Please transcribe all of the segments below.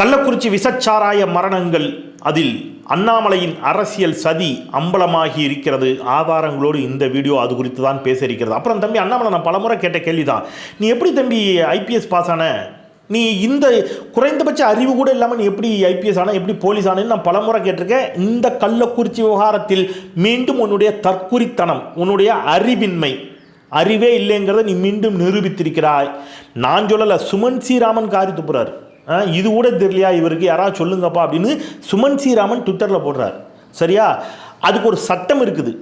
கள்ளக்குறிச்சி விசச்சாராய மரணங்கள் அதில் அண்ணாமலையின் அரசியல் சதி அம்பலமாகி இருக்கிறது. ஆதாரங்களோடு இந்த வீடியோ அது குறித்து தான் பேச இருக்கிறது அப்புறம் தம்பி அண்ணாமலை நான் பலமுறை கேட்ட கேள்விதான். நீ எப்படி தம்பி ஐபிஎஸ் பாஸ் ஆன? நீ இந்த குறைந்தபட்ச அறிவு கூட இல்லாமல் நீ எப்படி ஐபிஎஸ் ஆன எப்படி போலீஸ் ஆனேன்னு நான் பலமுறை கேட்டிருக்கேன். இந்த கள்ளக்குறிச்சி விவகாரத்தில் மீண்டும் உன்னுடைய தற்குறித்தனம் உன்னுடைய அறிவின்மை அறிவே இல்லைங்கிறத நீ மீண்டும் நிரூபித்திருக்கிறாய். நான் சொல்லலை சுமன் ஸ்ரீராமன் காரி துப்புறார். இது கூட தெரியலையா? இவருக்கு யாராவது சொல்லுங்கப்பா அப்படின்னு சுமன் ஸ்ரீராமன் ட்விட்டரில் போடுறார். சரியா? அதுக்கு ஒரு சட்டம் இருக்குது.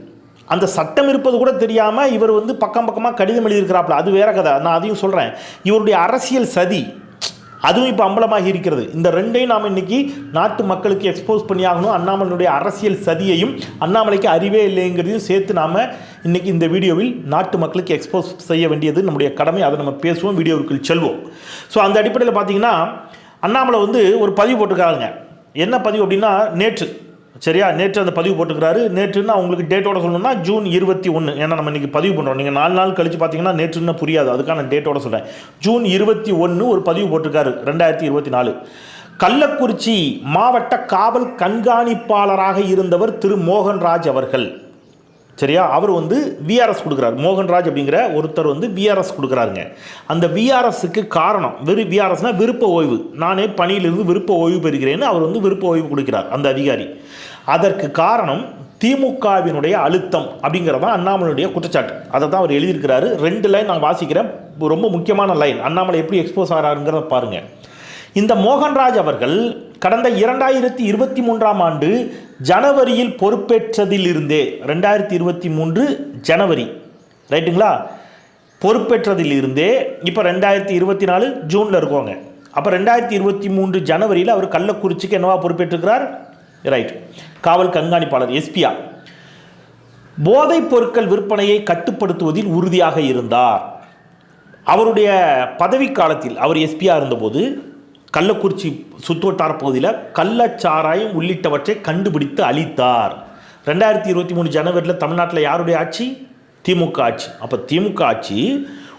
அந்த சட்டம் இருப்பது கூட தெரியாமல் இவர் வந்து பக்கம் பக்கமாக கடிதம் எழுதியிருக்கிறாப்புல. அது வேற கதை. நான் அதையும் சொல்கிறேன் இவருடைய அரசியல் சதி அதுவும் இப்போ அம்பலமாகி இருக்கிறது. இந்த ரெண்டையும் நாம் இன்னைக்கு நாட்டு மக்களுக்கு எக்ஸ்போஸ் பண்ணியாகணும் அண்ணாமலையுடைய அரசியல் சதியையும் அண்ணாமலைக்கு அறிவே இல்லைங்கிறதையும் சேர்த்து நாம் இன்றைக்கி இந்த வீடியோவில் நாட்டு மக்களுக்கு எக்ஸ்போஸ் செய்ய வேண்டியது நம்முடைய கடமை. அதை நம்ம பேசுவோம் வீடியோவுக்குள் செல்வோம். ஸோ அந்த அடிப்படையில் பார்த்தீங்கன்னா அண்ணாமலை வந்து ஒரு பதிவு போட்டிருக்காருங்க. என்ன பதிவு அப்படின்னா நேற்று. சரியா? நேற்று அந்த பதிவு போட்டுக்கிறாரு நேற்றுன்னா அவங்களுக்கு டேட்டோட சொல்லணும்னா ஜூன் இருபத்தி ஒன்று ஏன்னா நம்ம இன்றைக்கி பதிவு பண்ணுறோம் நீங்கள் நாலு நாள் கழித்து பார்த்தீங்கன்னா நேற்றுன்னு புரியாது. அதுக்கான டேட்டோட சொல்கிறேன் ஜூன் இருபத்தி ஒன்று ஒரு பதிவு போட்டிருக்காரு ரெண்டாயிரத்தி இருபத்தி நாலு. கள்ளக்குறிச்சி மாவட்ட காவல் கண்காணிப்பாளராக இருந்தவர் திரு மோகன்ராஜ் அவர்கள். சரியா? அவர் வந்து விஆர்எஸ் கொடுக்குறாரு. மோகன்ராஜ் அப்படிங்கிற ஒருத்தர் வந்து விஆர்எஸ் கொடுக்குறாருங்க. அந்த விஆர்எஸ்க்கு காரணம் வெறு விஆர்எஸ்னால் விருப்ப ஓய்வு. நானே பணியிலிருந்து விருப்ப ஓய்வு பெறுகிறேன்னு அவர் வந்து விருப்ப ஓய்வு கொடுக்கிறார் அந்த அதிகாரி. அதற்கு காரணம் திமுகவினுடைய அழுத்தம் அப்படிங்கிறது தான் அண்ணாமலையுடைய குற்றச்சாட்டு. அதை தான் அவர் எழுதியிருக்கிறாரு. ரெண்டு லைன் நான் வாசிக்கிறேன். ரொம்ப முக்கியமான லைன். அண்ணாமலை எப்படி எக்ஸ்போஸ் ஆகிறாருங்கிறத பாருங்கள் இந்த மோகன்ராஜ் அவர்கள் கடந்த இரண்டாயிரத்தி இருபத்தி மூன்றாம் ஆண்டு ஜனவரியில் பொறுப்பேற்றதிலிருந்தே ரெண்டாயிரத்தி இருபத்தி மூன்று ஜனவரி ரைட்டுங்களா? பொறுப்பேற்றதிலிருந்தே இப்போ ரெண்டாயிரத்தி இருபத்தி நாலு ஜூனில் இருக்கோங்க. அப்போ ரெண்டாயிரத்தி இருபத்தி மூன்று ஜனவரியில் அவர் கள்ளக்குறிச்சிக்கு என்னவா பொறுப்பேற்றுக்கிறார் ரைட். காவல் கண்காணிப்பாளர் எஸ்பியா. போதைப் பொருட்கள் விற்பனையை கட்டுப்படுத்துவதில் உறுதியாக இருந்தார். அவருடைய பதவி காலத்தில் அவர் எஸ்பியாக இருந்தபோது கள்ளக்குறிச்சி சுத்துவட்டார பகுதியில் கள்ளச்சாராயம் உள்ளிட்டவற்றை கண்டுபிடித்து அளித்தார். ரெண்டாயிரத்தி இருபத்தி மூணு ஜனவரியில் தமிழ்நாட்டில் யாருடைய ஆட்சி? திமுக ஆட்சி. அப்போ திமுக ஆட்சி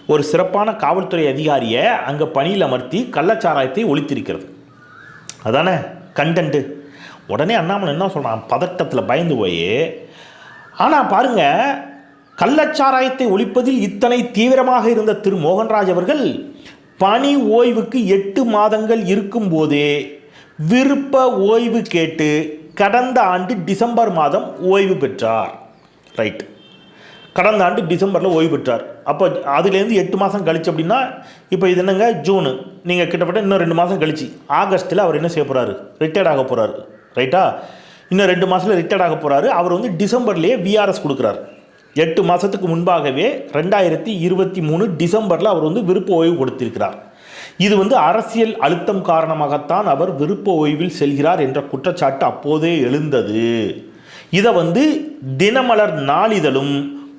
ஒரு சிறப்பான காவல்துறை அதிகாரியை அங்கே பணியில் அமர்த்தி கள்ளச்சாராயத்தை ஒழித்திருக்கிறது. அதானே? கண்டென்ட்டு உடனே அண்ணாமலை என்ன சொல்கிறான் பதட்டத்தில் பயந்து போய் ஆனால் பாருங்க கள்ளச்சாராயத்தை ஒழிப்பதில் இத்தனை தீவிரமாக இருந்த திரு. மோகன்ராஜ் அவர்கள் பணி ஓய்வுக்கு எட்டு மாதங்கள் இருக்கும்போதே விருப்ப ஓய்வு கேட்டு கடந்த ஆண்டு டிசம்பர் மாதம் ஓய்வு பெற்றார். ரைட் கடந்த ஆண்டு டிசம்பரில் ஓய்வு பெற்றார். அப்போ அதுலேருந்து எட்டு மாதம் கழிச்சு அப்படின்னா இப்போ இது என்னங்க? ஜூனு நீங்கள் கிட்டத்தட்ட இன்னும் ரெண்டு மாதம் கழிச்சு. ஆகஸ்ட்டில் அவர் என்ன செய்ய போகிறாரு ரிட்டையர்ட் ஆக போகிறாரு ரைட்டா இன்னும் ரெண்டு மாதத்தில் ரிட்டையர்ட் ஆக போகிறாரு அவர் வந்து டிசம்பர்லேயே விஆர்எஸ் கொடுக்குறாரு. எட்டு மாதத்துக்கு முன்பாகவே ரெண்டாயிரத்தி இருபத்தி மூணு டிசம்பரில் அவர் வந்து விருப்ப ஓய்வு கொடுத்திருக்கிறார். இது வந்து அரசியல் அழுத்தம் காரணமாகத்தான் அவர் விருப்ப ஓய்வில் செல்கிறார் என்ற குற்றச்சாட்டு அப்போதே எழுந்தது. இதை வந்து தினமலர் நாளிதழும்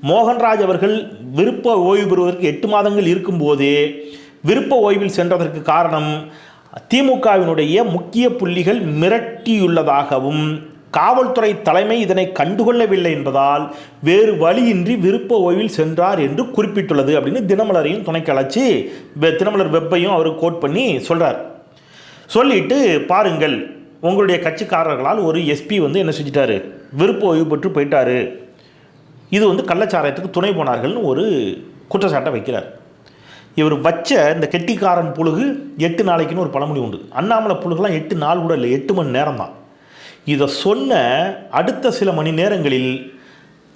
மோகன்ராஜ் அவர்கள் விருப்ப ஓய்வு பெறுவதற்கு எட்டு மாதங்கள் இருக்கும்போதே விருப்ப ஓய்வில் சென்றதற்கு காரணம் திமுகவினுடைய முக்கிய புள்ளிகள் மிரட்டியுள்ளதாகவும் காவல்துறை தலைமை இதனை கண்டுகொள்ளவில்லை என்பதால் வேறு வழியின்றி விருப்ப ஓய்வில் சென்றார் என்று குறிப்பிட்டுள்ளது அப்படின்னு தினமலரையும் துணைக்கு அழைச்சி தினமலர் வெப்பையும் அவர் கோட் பண்ணி சொல்கிறார் சொல்லிட்டு பாருங்கள் உங்களுடைய கட்சிக்காரர்களால் ஒரு எஸ்பி வந்து என்ன செஞ்சிட்டாரு? விருப்ப ஓய்வு பெற்று போயிட்டாரு. இது வந்து கள்ளச்சாராயத்துக்கு துணை போனார்கள்னு ஒரு குற்றச்சாட்டை வைக்கிறார். இவர் வச்ச இந்த கெட்டிக்காரன் புழுகு எட்டு நாளைக்குன்னு ஒரு பழமொழி உண்டு. அண்ணாமலை புழுகுலாம் எட்டு நாள் கூட இல்லை எட்டு மணி நேரம் தான் இதை சொன்ன அடுத்த சில மணி நேரங்களில்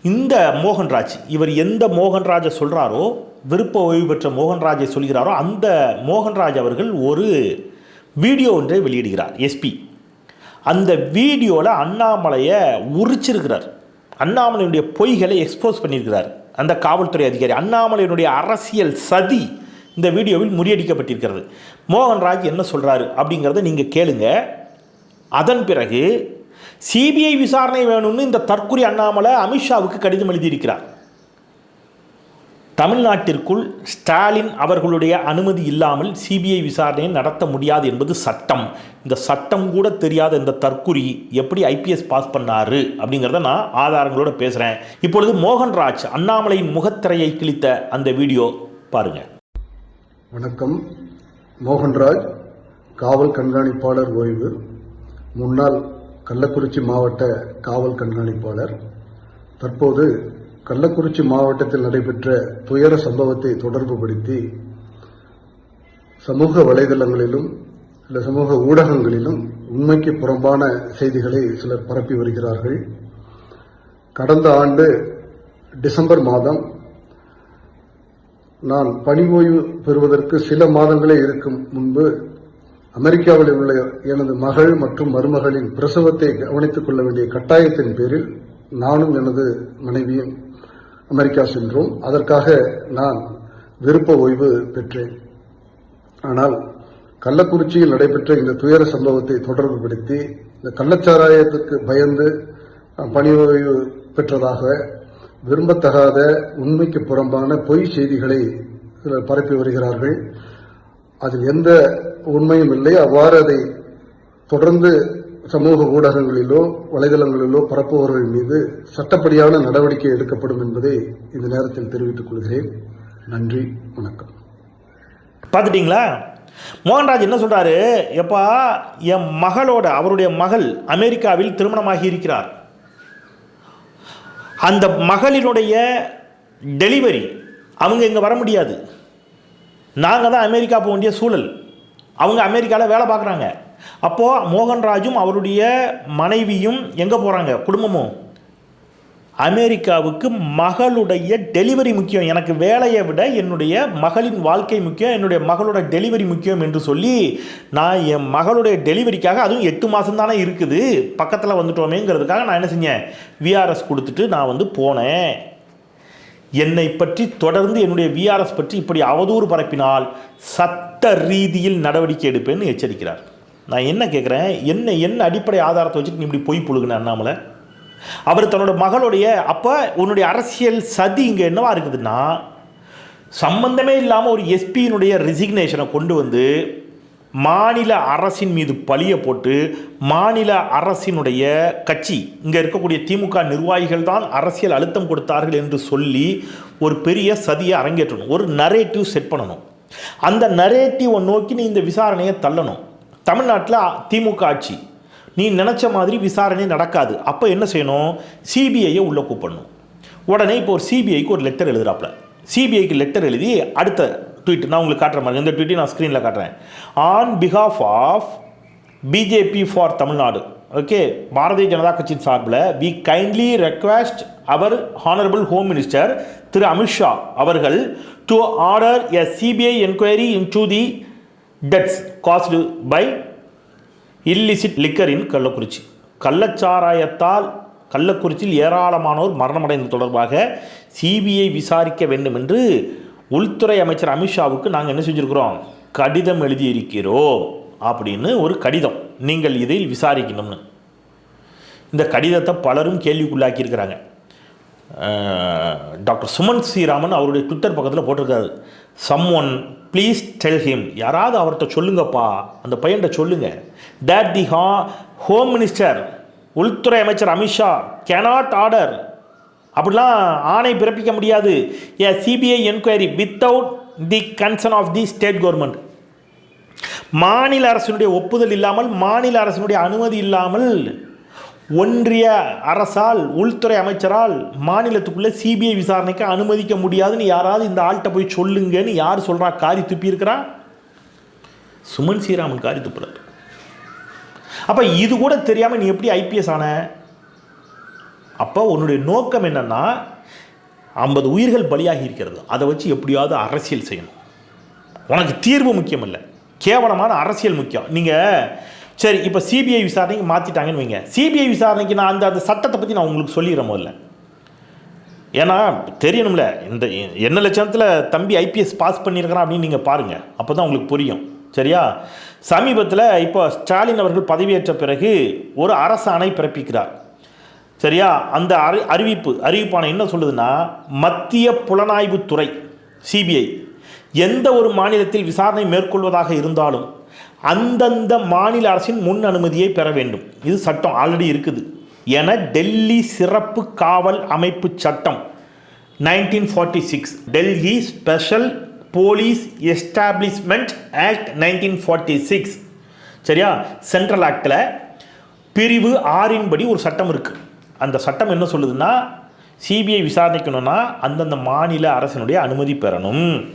இந்த மோகன்ராஜ் இவர் எந்த மோகன்ராஜை சொல்கிறாரோ விருப்ப ஓய்வு பெற்ற மோகன்ராஜை சொல்கிறாரோ அந்த மோகன்ராஜ் அவர்கள் ஒரு வீடியோ ஒன்றை வெளியிடுகிறார் எஸ்பி அந்த வீடியோவில் அண்ணாமலையை உரிச்சிருக்கிறார். அண்ணாமலையுடைய பொய்களை எக்ஸ்போஸ் பண்ணியிருக்கிறார். அந்த காவல்துறை அதிகாரி அண்ணாமலையினுடைய அரசியல் சதி இந்த வீடியோவில் முறியடிக்கப்பட்டிருக்கிறது. மோகன்ராஜ் என்ன சொல்கிறாரு அப்படிங்கிறத நீங்கள் கேளுங்க. அதன் பிறகு சிபிஐ விசாரணை வேணும்னு இந்த தற்குறி அண்ணாமலை அமித்ஷாவுக்கு கடிதம் எழுதியிருக்கிறார். தமிழ்நாட்டிற்குள் ஸ்டாலின் அவர்களுடைய அனுமதி இல்லாமல் சிபிஐ விசாரணையை நடத்த முடியாது என்பது சட்டம். இந்த சட்டம் கூட தெரியாத இந்த தற்குறி எப்படி ஐபிஎஸ் பாஸ் பண்ணாரு அப்படிங்கிறத நான் ஆதாரங்களோட பேசுகிறேன் இப்பொழுது மோகன்ராஜ் அண்ணாமலையின் முகத்திரையை கிழித்த அந்த வீடியோ பாருங்க. வணக்கம். மோகன்ராஜ் காவல் கண்காணிப்பாளர் ஓய்வு. முன்னாள் கள்ளக்குறிச்சி மாவட்ட காவல் கண்காணிப்பாளர். தற்போது கள்ளக்குறிச்சி மாவட்டத்தில் நடைபெற்ற துயர சம்பவத்தை தொடர்புபடுத்தி சமூக வலைதளங்களிலும் இல்ல சமூக ஊடகங்களிலும் உண்மைக்கு புறம்பான செய்திகளை சிலர் பரப்பி வருகிறார்கள். கடந்த ஆண்டு டிசம்பர் மாதம் நான் பணி ஓய்வு பெறுவதற்கு சில மாதங்களே இருக்கும் முன்பு அமெரிக்காவில் உள்ள எனது மகள் மற்றும் மருமகளின் பிரசவத்தை கவனித்துக் கொள்ள வேண்டிய கட்டாயத்தின் பேரில் நானும் எனது மனைவியும் அமெரிக்கா சென்றோம். அதற்காக நான் விருப்ப ஓய்வு பெற்றேன். ஆனால் கள்ளக்குறிச்சியில் நடைபெற்ற இந்த துயர சம்பவத்தை தொடர்புபடுத்தி இந்த கள்ளச்சாராயத்துக்கு பயந்து பணி ஓய்வு பெற்றதாக விரும்பத்தகாத உண்மைக்கு புறம்பான பொய் செய்திகளை பரப்பி வருகிறார்கள். அதில் எந்த உண்மையும் இல்லை அவ்வாறு அதை தொடர்ந்து சமூக ஊடகங்களிலோ வலைதளங்களிலோ பரப்புபவர்கள் மீது சட்டப்படியான நடவடிக்கை எடுக்கப்படும் என்பதை இந்த நேரத்தில் தெரிவித்துக் கொள்கிறேன். நன்றி. வணக்கம். பார்த்துட்டிங்களா? மோகன்ராஜ் என்ன சொல்கிறாரு எப்பா என் மகளோட அவருடைய மகள் அமெரிக்காவில் திருமணமாகி இருக்கிறார். அந்த மகளினுடைய டெலிவரி அவங்க இங்கே வர முடியாது. நாங்கள் தான் அமெரிக்கா போக வேண்டிய சூழல். அவங்க அமெரிக்காவில் வேலை பார்க்குறாங்க. அப்போது மோகன்ராஜும் அவருடைய மனைவியும் எங்கே போகிறாங்க குடும்பமும் அமெரிக்காவுக்கு மகளுடைய டெலிவரி முக்கியம். எனக்கு வேலையை விட என்னுடைய மகளின் வாழ்க்கை முக்கியம். என்னுடைய மகளோட டெலிவரி முக்கியம் என்று சொல்லி நான் என் மகளுடைய டெலிவரிக்காக அதுவும் எட்டு மாதம் தானே இருக்குது. பக்கத்தில் வந்துட்டோமேங்கிறதுக்காக நான் என்ன செஞ்சேன்? விஆர்எஸ் கொடுத்துட்டு நான் வந்து போனேன். என்னை பற்றி தொடர்ந்து என்னுடைய விஆர்எஸ் பற்றி இப்படி அவதூறு பரப்பினால் சட்ட ரீதியில் நடவடிக்கை எடுப்பேன்னு எச்சரிக்கிறார். நான் என்ன கேட்குறேன் என்ன என்ன அடிப்படை ஆதாரத்தை வச்சுட்டு நீ இப்படி பொய் புழுகுன அண்ணாமலை? அவர் தன்னோட மகளுடைய அப்போ உன்னுடைய அரசியல் சதி இங்கே என்னவா இருக்குதுன்னா சம்பந்தமே இல்லாமல் ஒரு எஸ்பியினுடைய ரெசிக்னேஷனை கொண்டு வந்து மாநில அரசின் மீது பழியை போட்டு மாநில அரசினுடைய கட்சி இங்கே இருக்கக்கூடிய திமுக நிர்வாகிகள் தான் அரசியல் அழுத்தம் கொடுத்தார்கள் என்று சொல்லி ஒரு பெரிய சதியை அரங்கேற்றணும். ஒரு நரேட்டிவ் செட் பண்ணணும். அந்த நரேட்டிவை நோக்கி நீ இந்த விசாரணையை தள்ளணும். தமிழ்நாட்டில் திமுக ஆட்சி. நீ நினச்ச மாதிரி விசாரணை நடக்காது. அப்போ என்ன செய்யணும்? சிபிஐயை உள்ளே கூப்பிடணும். உடனே இப்போ ஒரு சிபிஐக்கு ஒரு லெட்டர் எழுதுறாப்புல. சிபிஐக்கு லெட்டர் எழுதி அடுத்த ட்வீட் நான் உங்களுக்கு காட்டுற மாதிரி இந்த ட்வீட்டையும் நான் ஸ்க்ரீனில் காட்டுறேன். On behalf of BJP for Tamil Nadu okay Bharatiya Janata கட்சியின் சார்பில் we kindly request our honourable home minister Thiru Amit Shah அவர்கள் to order a CBI enquiry into the deaths caused by illicit liquor in Kallakurichi கள்ளச்சாராயத்தால் கள்ளக்குறிச்சியில் ஏராளமானோர் மரணமடைந்தது தொடர்பாக CBI விசாரிக்க வேண்டும் என்று உள்துறை அமைச்சர் அமித்ஷாவுக்கு நாங்கள் என்ன செஞ்சுருக்கிறோம்? கடிதம் எழுதியிருக்கிறோம். அப்படின்னு ஒரு கடிதம். நீங்கள் இதில் விசாரிக்கணும்னு. இந்த கடிதத்தை பலரும் கேள்விக்குள்ளாக்கியிருக்கிறாங்க டாக்டர் சுமன் ஸ்ரீராமன் அவருடைய ட்விட்டர் பக்கத்தில் போட்டிருக்காரு. Someone please tell him யாராவது அவர்கிட்ட சொல்லுங்கப்பா. அந்த பையன்கிட்ட சொல்லுங்க. தட் தி ஹா ஹோம் மினிஸ்டர் உள்துறை அமைச்சர் அமித்ஷா கேனாட் ஆர்டர் அப்படிலாம் ஆணை பிறப்பிக்க முடியாது. A CBI enquiry without the concern of the state government மாநில அரசினுடைய ஒப்புதல் இல்லாமல் மாநில அரசினுடைய அனுமதி இல்லாமல் ஒன்றிய அரசால் உள்துறை அமைச்சரால் மாநிலத்துக்குள்ளே சிபிஐ விசாரணைக்கு அனுமதிக்க முடியாதுன்னு யாராவது இந்த ஆள்கிட்ட போய் சொல்லுங்கன்னு யார் சொல்கிறா காரி துப்பியிருக்கிறா சுமன் ஸ்ரீராமன் காரி துப்புறார். அப்போ இது கூட தெரியாமல் நீ எப்படி ஐபிஎஸ் ஆன? அப்போ உன்னுடைய நோக்கம் என்னன்னா ஐம்பது உயிர்கள் பலியாகி இருக்கிறது. அதை வச்சு எப்படியாவது அரசியல் செய்யணும். உனக்கு தீர்வு முக்கியம் இல்லை. கேவலமான அரசியல் முக்கியம். நீங்கள் சரி இப்போ சிபிஐ விசாரணைக்கு மாற்றிட்டாங்கன்னு வைங்க. சிபிஐ விசாரணைக்கு நான் அந்த அந்த சட்டத்தை பற்றி நான் உங்களுக்கு சொல்லிடுறேன் முதல்ல. ஏன்னா தெரியணும்ல இந்த என்ன லட்சணத்தில் தம்பி ஐபிஎஸ் பாஸ் பண்ணியிருக்கிறான் அப்படின்னு நீங்கள் பாருங்கள் அப்போ தான் உங்களுக்கு புரியும். சரியா? சமீபத்தில் இப்போ ஸ்டாலின் அவர்கள் பதவியேற்ற பிறகு ஒரு அரசாணை பிறப்பிக்கிறார். சரியா? அந்த அறி அறிவிப்பு அறிவிப்பான என்ன சொல்லுதுன்னா மத்திய புலனாய்வுத்துறை சிபிஐ எந்த ஒரு மாநிலத்தில் விசாரணை மேற்கொள்வதாக இருந்தாலும் அந்தந்த மாநில அரசின் முன் அனுமதியை பெற வேண்டும். இது சட்டம் ஆல்ரெடி இருக்குது. என டெல்லி சிறப்பு காவல் அமைப்பு சட்டம் nineteen forty six Delhi special police establishment act nineteen forty six சரியா? சென்ட்ரல் ஆக்டில் பிரிவு ஆறின்படி ஒரு சட்டம் இருக்குது அந்த சட்டம் என்ன சொல்லுதுன்னா சிபிஐ விசாரணைக்கணும்னா அந்தந்த மாநில அரசினுடைய அனுமதி பெறணும்.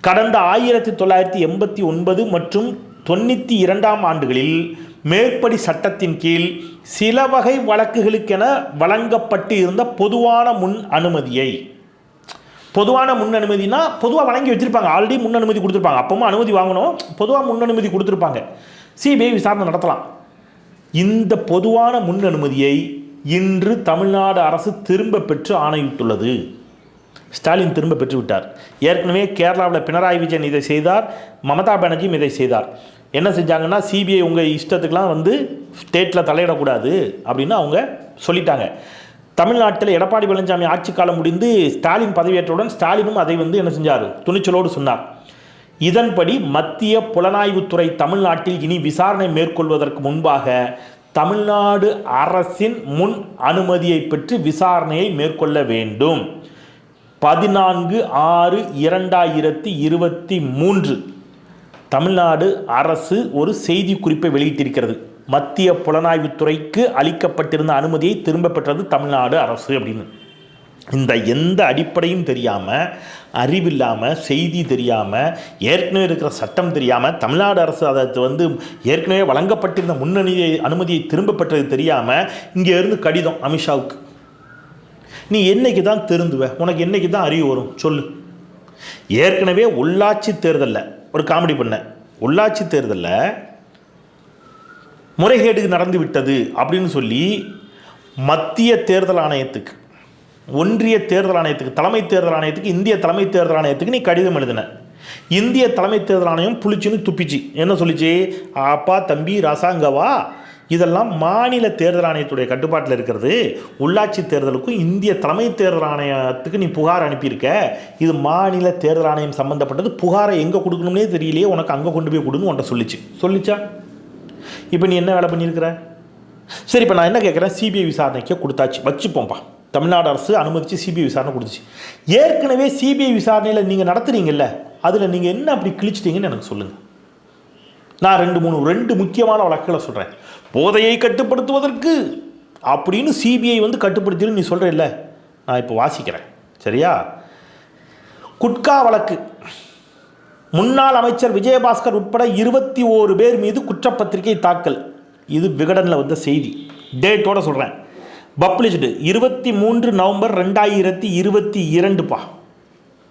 கடந்த ஆயிரத்தி தொள்ளாயிரத்தி எண்பத்தி ஒன்பது மற்றும் தொண்ணூற்றி இரண்டாம் ஆண்டுகளில் மேற்படி சட்டத்தின் கீழ் சில வகை வழக்குகளுக்கென வழங்கப்பட்டு இருந்த பொதுவான முன் அனுமதியை. பொதுவான முன் அனுமதினா பொதுவாக வழங்கி வச்சிருப்பாங்க. ஆல்ரெடி முன் அனுமதி கொடுத்துருப்பாங்க. அப்பவும் அனுமதி வாங்கணும். பொதுவாக முன் அனுமதி கொடுத்துருப்பாங்க. சிபிஐ விசாரணை நடத்தலாம். இந்த பொதுவான முன் அனுமதியை இன்று தமிழ்நாடு அரசு திரும்ப பெற்று ஆணையிட்டுள்ளது. ஸ்டாலின் திரும்ப பெற்றுவிட்டார் ஏற்கனவே கேரளாவில் பினராயி விஜயன் இதை செய்தார் மமதா பானர்ஜியும் இதை செய்தார். என்ன செஞ்சாங்கன்னா சிபிஐ உங்கள் இஷ்டத்துக்கெலாம் வந்து ஸ்டேட்டில் தலையிடக்கூடாது அப்படின்னு அவங்க சொல்லிட்டாங்க. தமிழ்நாட்டில் எடப்பாடி பழனிசாமி ஆட்சி காலம் முடிந்து ஸ்டாலின் பதவியேற்றவுடன் ஸ்டாலினும் அதை வந்து என்ன செஞ்சார்? துணிச்சலோடு சொன்னார். இதன்படி மத்திய புலனாய்வுத்துறை தமிழ்நாட்டில் இனி விசாரணை மேற்கொள்வதற்கு முன்பாக தமிழ்நாடு அரசின் முன் அனுமதியை பெற்று விசாரணையை மேற்கொள்ள வேண்டும். பதினான்கு ஆறு இரண்டாயிரத்தி இருபத்தி மூன்று. தமிழ்நாடு அரசு ஒரு செய்தி குறிப்பை வெளியிட்டிருக்கிறது. மத்திய புலனாய்வுத்துறைக்கு அளிக்கப்பட்டிருந்த அனுமதியை திரும்ப பெற்றது தமிழ்நாடு அரசு அப்படின்னு. இந்த எந்த அடிப்படையும் தெரியாமல் அறிவில்லாமல் செய்தி தெரியாமல் ஏற்கனவே இருக்கிற சட்டம் தெரியாமல் தமிழ்நாடு அரசு அதை வந்து ஏற்கனவே வழங்கப்பட்டிருந்த முன்னணியை அனுமதியை திரும்ப பெற்றது தெரியாமல் இங்கே இருந்து கடிதம் அமித்ஷாவுக்கு. நீ என்னைக்கு தான் திருந்துவ? உனக்கு என்னைக்கு தான் அறிவு வரும்? சொல்லு. ஏற்கனவே உள்ளாட்சி தேர்தலில் ஒரு காமெடி பண்ண. உள்ளாட்சி தேர்தலில் முறைகேடு நடந்து விட்டது அப்படின்னு சொல்லி மத்திய தேர்தல் ஆணையத்துக்கு ஒன்றிய தேர்தல் ஆணையத்துக்கு தலைமை தேர்தல் ஆணையத்துக்கு இந்திய தலைமை தேர்தல் ஆணையத்துக்கு நீ கடிதம் எழுதின. இந்திய தலைமை தேர்தல் ஆணையம் புளிச்சுன்னு துப்பிச்சு. என்ன சொல்லிச்சு? அப்பா தம்பி ராசாங்கவா இதெல்லாம் மாநில தேர்தல் ஆணையத்துடைய கட்டுப்பாட்டில் இருக்கிறது. உள்ளாட்சி தேர்தலுக்கும் இந்திய தலைமை தேர்தல் ஆணையத்துக்கு நீ புகார் அனுப்பியிருக்க. இது மாநில தேர்தல் ஆணையம் சம்மந்தப்பட்டது புகாரை எங்கே கொடுக்கணும்னே தெரியலையே. உனக்கு அங்கே கொண்டு போய் கொடுன்னு உன்ட்ட சொல்லிச்சு. சொல்லிச்சா? இப்போ நீ என்ன வேலை பண்ணியிருக்கிற? சரி இப்போ நான் என்ன கேட்குறேன்? சிபிஐ விசாரணைக்கு கொடுத்தாச்சு. வச்சுப்போம்ப்பா தமிழ்நாடு அரசு அனுமதித்து சிபிஐ விசாரணை கொடுத்துச்சு. ஏற்கனவே சிபிஐ விசாரணையில் நீங்கள் நடத்துறீங்கல்ல அதில் நீங்கள் என்ன அப்படி கிழிச்சிட்டீங்கன்னு எனக்கு சொல்லுங்கள் நான் ரெண்டு மூணு ரெண்டு முக்கியமான வழக்குகளை சொல்கிறேன் போதையை கட்டுப்படுத்துவதற்கு அப்படின்னு சிபிஐ வந்து கட்டுப்படுத்தின்னு நீ சொல்கிற இல்லை? நான் இப்போ வாசிக்கிறேன். சரியா? குட்கா வழக்கு. முன்னாள் அமைச்சர் விஜயபாஸ்கர் உட்பட இருபத்தி ஓரு பேர் மீது குற்றப்பத்திரிகை தாக்கல். இது விகடனில் வந்த செய்தி. டேட்டோட சொல்கிறேன் பப்ளிஷ்டு இருபத்தி மூன்று நவம்பர் ரெண்டாயிரத்தி இருபத்தி இரண்டுப்பா.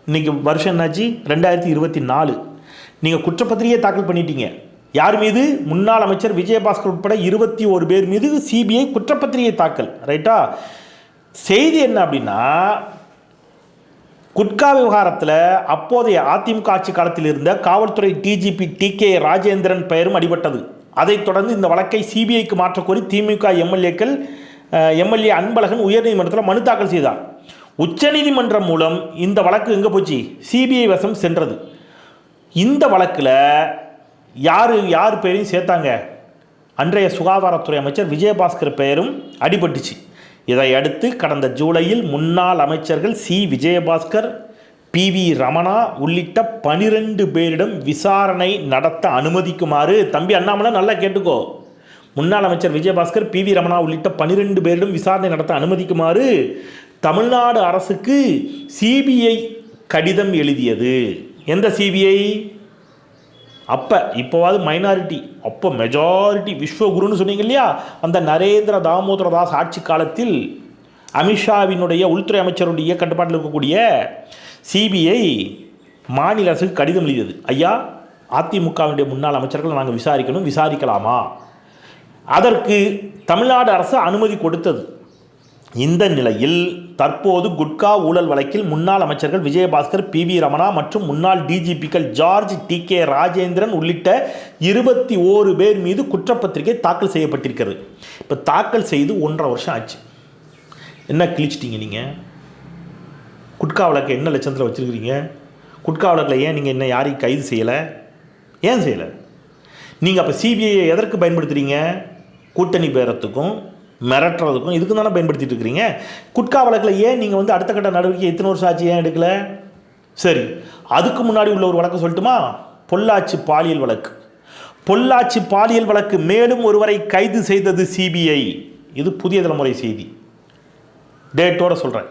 இன்றைக்கி வருஷம் என்னாச்சு? ரெண்டாயிரத்தி இருபத்தி நாலு. நீங்கள் குற்றப்பத்திரிகையை தாக்கல் பண்ணிட்டீங்க. யார் மீது? முன்னாள் அமைச்சர் விஜயபாஸ்கர் உட்பட இருபத்தி ஒரு பேர் மீது சிபிஐ குற்றப்பத்திரிகை தாக்கல். ரைட்டா செய்தி என்ன அப்படின்னா குட்கா விவகாரத்தில் அப்போதைய அதிமுக ஆட்சி காலத்தில் இருந்த காவல்துறை டிஜிபி டி கே ராஜேந்திரன் பெயரும் அடிபட்டது. அதைத் தொடர்ந்து இந்த வழக்கை சிபிஐக்கு மாற்றக்கோரி திமுக எம்எல்ஏக்கள் எம்எல்ஏ அன்பழகன் உயர்நீதிமன்றத்தில் மனு தாக்கல் செய்தார். உச்சநீதிமன்றம் மூலம் இந்த வழக்கு எங்கே போச்சு? சிபிஐ வசம் சென்றது. இந்த வழக்கில் யார் யார் பேரையும் சேர்த்தாங்க? அன்றைய சுகாதாரத்துறை அமைச்சர் விஜயபாஸ்கர் பெயரும் அடிபட்டுச்சு. இதையடுத்து கடந்த ஜூலையில் முன்னாள் அமைச்சர்கள் C Vijayabaskar P V Ramana உள்ளிட்ட பனிரெண்டு பேரிடம் விசாரணை நடத்த அனுமதிக்குமாறு. தம்பி அண்ணாமலை நல்லா கேட்டுக்கோ. முன்னாள் அமைச்சர் விஜயபாஸ்கர் பி வி ரமணா உள்ளிட்ட பனிரெண்டு பேரிடம் விசாரணை நடத்த அனுமதிக்குமாறு தமிழ்நாடு அரசுக்கு சிபிஐ கடிதம் எழுதியது. எந்த சிபிஐ அப்போ இப்போவாது மைனாரிட்டி அப்போ மெஜாரிட்டி விஸ்வகுருன்னு சொன்னீங்க இல்லையா? அந்த நரேந்திர தாமோதர தாஸ் ஆட்சி காலத்தில் அமித்ஷாவினுடைய உள்துறை அமைச்சருடைய கட்டுப்பாட்டில் இருக்கக்கூடிய சிபிஐ மாநில அரசுக்கு கடிதம் எழுதியது. ஐயா அதிமுகவினுடைய முன்னாள் அமைச்சர்களை நாங்கள் விசாரிக்கணும் விசாரிக்கலாமா? அதற்கு தமிழ்நாடு அரசு அனுமதி கொடுத்தது. இந்த நிலையில் தற்போது குட்கா ஊழல் வழக்கில் முன்னாள் அமைச்சர்கள் விஜயபாஸ்கர் பி வி ரமணா மற்றும் முன்னாள் டிஜிபிக்கள் ஜார்ஜ் டி கே ராஜேந்திரன் உள்ளிட்ட இருபத்தி ஓரு பேர் மீது குற்றப்பத்திரிகை தாக்கல் செய்யப்பட்டிருக்கிறது. இப்போ தாக்கல் செய்து ஒன்றரை வருஷம் ஆச்சு. என்ன கிழிச்சிட்டிங்க நீங்கள் குட்கா வழக்கு என்ன லட்சத்தில் வச்சுருக்கிறீங்க? குட்கா வழக்கில் ஏன் நீங்கள் என்ன யாரையும் கைது செய்யலை? ஏன் செய்யலை? நீங்கள் அப்போ சிபிஐயை எதற்கு பயன்படுத்துகிறீங்க கூட்டணி பேரத்துக்கும் மிரட்டுறதுக்கும் இதுக்கு தானே பயன்படுத்திட்டு இருக்கிறீங்க? குட்கா வழக்கில் ஏன் நீங்கள் வந்து அடுத்த கட்ட நடவடிக்கை எத்தனை வருஷம் ஆச்சு ஏன் எடுக்கல? சரி அதுக்கு முன்னாடி உள்ள ஒரு வழக்கு சொல்லட்டுமா? பொள்ளாச்சி பாலியல் வழக்கு. பொள்ளாச்சி பாலியல் வழக்கு மேலும் ஒருவரை கைது செய்தது சிபிஐ இது புதிய தலைமுறை செய்தி. டேட்டோட சொல்கிறேன்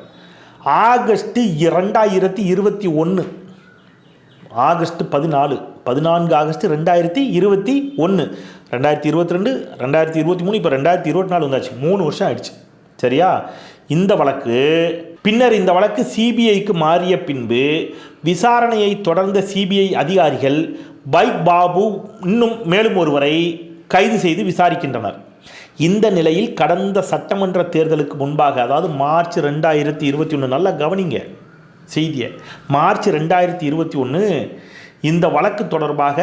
ஆகஸ்ட் இரண்டாயிரத்தி இருபத்தி ஒன்று ஆகஸ்ட் பதினாலு பதினான்கு ஆகஸ்ட் ரெண்டாயிரத்தி இருபத்தி ஒன்று ரெண்டாயிரத்தி இருபத்தி ரெண்டு ரெண்டாயிரத்தி இருபத்தி மூணு இப்போ ரெண்டாயிரத்தி இருபத்தி நாலு வந்தாச்சு. மூணு வருஷம் ஆயிடுச்சு. சரியா? இந்த வழக்கு பின்னர் இந்த வழக்கு சிபிஐக்கு மாறிய பின்பு விசாரணையை தொடர்ந்த சிபிஐ அதிகாரிகள் பைக் பாபு இன்னும் மேலும் ஒருவரை கைது செய்து விசாரிக்கின்றனர். இந்த நிலையில் கடந்த சட்டமன்ற தேர்தலுக்கு முன்பாக அதாவது மார்ச் ரெண்டாயிரத்தி இருபத்தி ஒன்று நல்லா கவனிங்க செய்தியை. மார்ச் ரெண்டாயிரத்தி இருபத்தி ஒன்று இந்த வழக்கு தொடர்பாக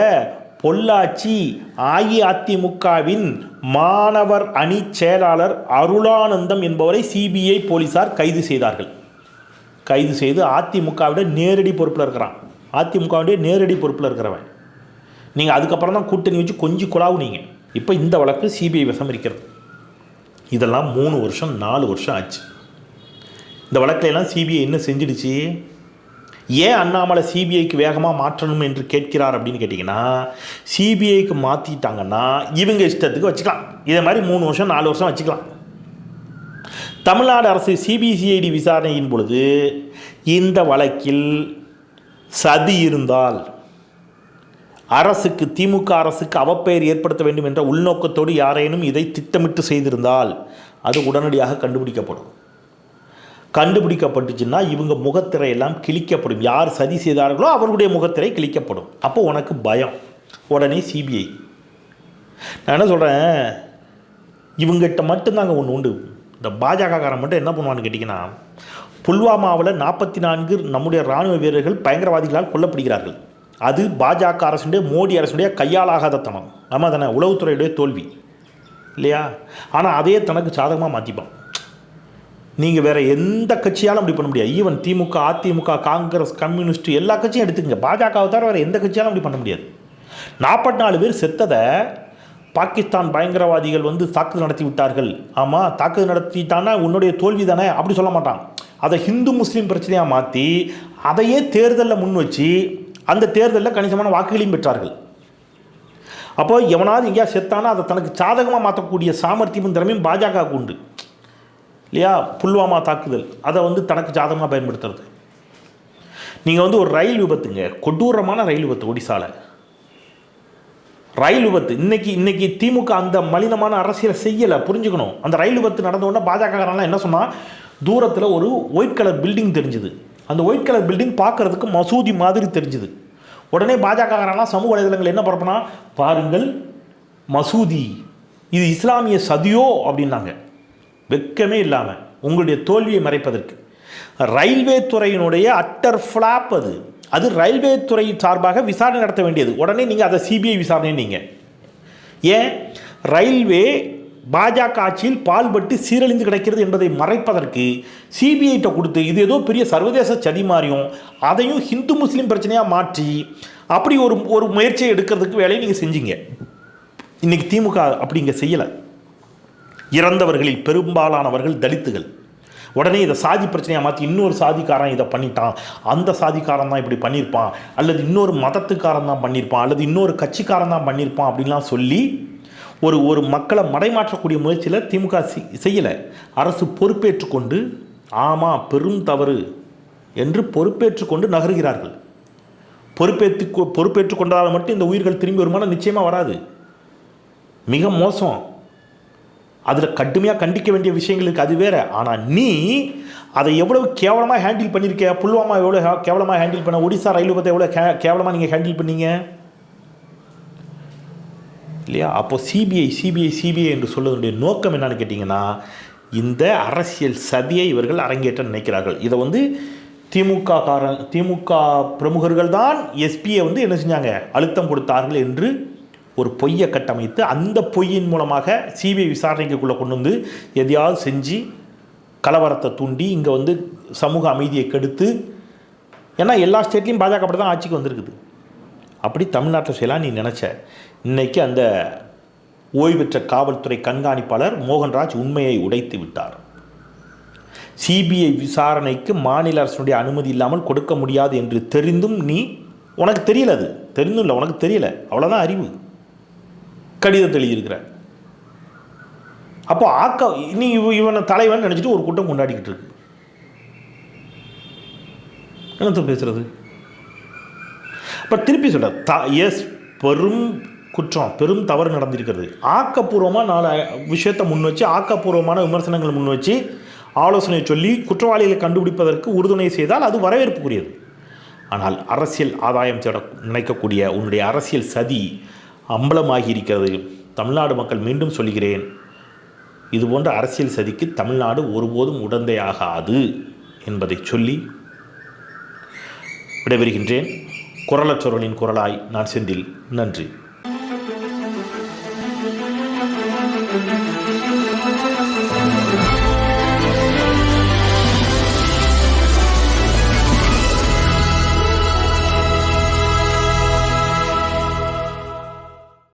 பொள்ளாச்சி அஇஅதிமுகவின் மாணவர் அணி செயலாளர் அருளானந்தம் என்பவரை சிபிஐ போலீசார் கைது செய்தார்கள். கைது செய்து அதிமுகவிட நேரடி பொறுப்பில் இருக்கிறான். அதிமுகவுடைய நேரடி பொறுப்பில் இருக்கிறவன். நீங்கள் அதுக்கப்புறம் தான் கூட்டணி வச்சு கொஞ்சம் குழாவுனீங்க. இப்போ இந்த வழக்கு சிபிஐ வசம் இருக்கிறது. இதெல்லாம் மூணு வருஷம் நாலு வருஷம் ஆச்சு. இந்த வழக்கில சிபிஐ என்ன செஞ்சிடுச்சு? ஏன் அண்ணாமலை சிபிஐக்கு வேகமாக மாற்றணும் என்று கேட்கிறார் அப்படின்னு கேட்டிங்கன்னா சிபிஐக்கு மாற்றிட்டாங்கன்னா இவங்க இஷ்டத்துக்கு வச்சுக்கலாம். இதே மாதிரி மூணு வருஷம் நாலு வருஷம் வச்சுக்கலாம். தமிழ்நாடு அரசு சிபிசிஐடி விசாரணையின் பொழுது இந்த வழக்கில் சதி இருந்தால் அரசுக்கு திமுக அரசுக்கு அவப்பெயர் ஏற்படுத்த வேண்டும் என்ற உள்நோக்கத்தோடு யாரேனும் இதை திட்டமிட்டு செய்திருந்தால் அது உடனடியாக கண்டுபிடிக்கப்படும். கண்டுபிடிக்கப்பட்டுச்சுன்னா இவங்க முகத்திரையெல்லாம் கிழிக்கப்படும். யார் சதி செய்தார்களோ அவர்களுடைய முகத்திரை கிழிக்கப்படும். அப்போ உனக்கு பயம். உடனே சிபிஐ நான் என்ன சொல்கிறேன் இவங்ககிட்ட மட்டும்தாங்க ஒன்று உண்டு. இந்த பாஜகக்காரன் மட்டும் என்ன பண்ணுவான்னு கேட்டிங்கன்னா புல்வாமாவில் நாற்பத்தி நான்கு நம்முடைய இராணுவ வீரர்கள் பயங்கரவாதிகளால் கொல்லப்படுகிறார்கள். அது பாஜக அரசுடைய மோடி அரசுடைய கையாலாகாத தனம். நம்ம தானே உளவுத்துறையுடைய தோல்வி. இல்லையா? ஆனால் அதே தனக்கு சாதகமாக மாற்றிப்பான் நீங்கள் வேறு எந்த கட்சியாலும் அப்படி பண்ண முடியாது. ஈவன் திமுக அதிமுக காங்கிரஸ் கம்யூனிஸ்ட் எல்லா கட்சியும் எடுத்துக்கங்க. பாஜகவை தவிர வேறு எந்த கட்சியாலும் அப்படி பண்ண முடியாது. நாற்பத்தி நாலு பேர் செத்ததை பாகிஸ்தான் பயங்கரவாதிகள் வந்து தாக்குதல் நடத்தி விட்டார்கள். ஆமாம் தாக்குதல் நடத்திட்டான்னா உன்னுடைய தோல்வி தானே? அப்படி சொல்ல மாட்டான். அதை ஹிந்து முஸ்லீம் பிரச்சனையாக மாற்றி அதையே தேர்தலில் முன் வச்சு அந்த தேர்தலில் கணிசமான வாக்குகளையும் பெற்றார்கள். அப்போ எவனாவது எங்கேயா செத்தானா அதை தனக்கு சாதகமாக மாற்றக்கூடிய சாமர்த்தியமும் திறமையும் பாஜகவுக்கு உண்டு. இல்லையா? புல்வாமா தாக்குதல். அதை வந்து தனக்கு சாதகமாக பயன்படுத்துறது. நீங்கள் வந்து ஒரு ரயில் விபத்துங்க. கொடூரமான ரயில் விபத்து ஒடிசாவில் ரயில் விபத்து. இன்னைக்கு இன்னைக்கு திமுக அந்த மலினமான அரசியலை செய்யலை. புரிஞ்சுக்கணும். அந்த ரயில் விபத்து நடந்த உடனே பாஜகலாம் என்ன சொன்னால் தூரத்தில் ஒரு ஒயிட் கலர் பில்டிங் தெரிஞ்சுது. அந்த ஒயிட் கலர் பில்டிங் பார்க்கறதுக்கு மசூதி மாதிரி தெரிஞ்சுது. உடனே பாஜகலாம் சமூக வலைதளங்கள் என்ன பரப்புனா பாருங்கள் மசூதி இது இஸ்லாமிய சதியோ அப்படின்னாங்க. வெட்கமே இல்லாமல் உங்களுடைய தோல்வியை மறைப்பதற்கு. ரயில்வே துறையினுடைய அட்டர் ஃப்ளாப் அது. அது ரயில்வே துறை சார்பாக விசாரணை நடத்த வேண்டியது. உடனே நீங்கள் அதை சிபிஐ விசாரணை நீங்கள் ஏன்? ரயில்வே பாஜக ஆட்சியில் பால்பட்டு சீரழிந்து கிடக்கிறது என்பதை மறைப்பதற்கு சிபிஐட்ட கொடுத்து இது ஏதோ பெரிய சர்வதேச சதி மாறியும் அதையும் ஹிந்து முஸ்லீம் பிரச்சனையாக மாற்றி அப்படி ஒரு ஒரு முயற்சியை எடுக்கிறதுக்கு வேலையை நீங்கள் செஞ்சீங்க. இன்னைக்கு திமுக அப்படி இங்கே செய்யலை. இறந்தவர்களில் பெரும்பாலானவர்கள் தலித்துகள். உடனே இதை சாதி பிரச்சனையாக மாற்றி இன்னொரு சாதிக்காரன் இதை பண்ணிட்டான். அந்த சாதிக்காரன் தான் இப்படி பண்ணியிருப்பான். அல்லது இன்னொரு மதத்துக்காரன் தான் பண்ணியிருப்பான். அல்லது இன்னொரு கட்சிக்காரன் தான் பண்ணியிருப்பான் அப்படின்லாம் சொல்லி ஒரு ஒரு மக்களை மடைமாற்றக்கூடிய முயற்சியில் திமுக செய்யலை. அரசு பொறுப்பேற்றுக்கொண்டு ஆமாம் பெரும் தவறு என்று பொறுப்பேற்றுக்கொண்டு நகர்கிறார்கள். பொறுப்பேற்று பொறுப்பேற்றுக் கொண்டால் மட்டும் இந்த உயிர்கள் திரும்பி வருமானம் நிச்சயமாக வராது. மிக மோசம். அதில் கடுமையாக கண்டிக்க வேண்டிய விஷயங்கள் இருக்குது அது வேறு. ஆனால் நீ அதை எவ்வளோ கேவலமாக ஹேண்டில் பண்ணியிருக்க புல்வாமா எவ்வளோ கேவலமாக ஹேண்டில் பண்ண? ஒடிசா ரயில் விபத்தை எவ்வளோ கே கேவலமாக நீங்கள் ஹேண்டில் பண்ணீங்க? இல்லையா? அப்போ சிபிஐ சிபிஐ சிபிஐ என்று சொல்வதனுடைய நோக்கம் என்னன்னு கேட்டிங்கன்னா இந்த அரசியல் சதியை இவர்கள் அரங்கேற்ற நினைக்கிறார்கள். இதை வந்து திமுக காரன் திமுக பிரமுகர்கள் தான் எஸ்பியை வந்து என்ன செஞ்சாங்க? அழுத்தம் கொடுத்தார்கள் என்று ஒரு பொய்யை கட்டமைத்து அந்த பொய்யின் மூலமாக சிபிஐ விசாரணைக்குள்ளே கொண்டு வந்து எதையாவது செஞ்சு கலவரத்தை தூண்டி இங்கே வந்து சமூக அமைதியை கெடுத்து ஏன்னா எல்லா ஸ்டேட்லேயும் பாஜக அப்படி தான் ஆட்சிக்கு வந்திருக்குது. அப்படி தமிழ்நாட்டில் செய்யலாம் நீ நினச்ச. இன்னைக்கு அந்த ஓய்வு பெற்ற காவல்துறை கண்காணிப்பாளர் மோகன்ராஜ் உண்மையை உடைத்து விட்டார். சிபிஐ விசாரணைக்கு மாநில அரசுடைய அனுமதி இல்லாமல் கொடுக்க முடியாது என்று தெரிந்தும் நீ உனக்கு தெரியல அது. தெரிந்தும் இல்லை உனக்கு தெரியல. அவ்வளோதான் அறிவு. கடிதத்தை எழுதியிருக்கிற. அப்போ ஆக்க நீ இவ- இவனை தலைவன் நினச்சிட்டு ஒரு கூட்டம் கொண்டாடிக்கிட்டு இருக்கு. என்னத்த பேசுறது? இப்போ திருப்பி சொல்கிறேன் த எஸ் பெரும் குற்றம் பெரும் தவறு நடந்திருக்கிறது. ஆக்கப்பூர்வமாக நாலு விஷயத்தை முன் வச்சு ஆக்கப்பூர்வமான விமர்சனங்கள் முன் வச்சு ஆலோசனை சொல்லி குற்றவாளிகளை கண்டுபிடிப்பதற்கு உறுதுணை செய்தால் அது வரவேற்புக்குரியது. ஆனால் அரசியல் ஆதாயம் தேட நினைக்கக்கூடிய உன்னுடைய அரசியல் சதி அம்பலமாகி இருக்கிறது தமிழ்நாடு மக்கள் மீண்டும் சொல்கிறேன் இது போன்ற அரசியல் சதிக்கு தமிழ்நாடு ஒருபோதும் உடந்தையாகாது என்பதை சொல்லி விடைபெறுகின்றேன். குரலற்றவர்களின் குரலாய் நான் செந்தில். நன்றி.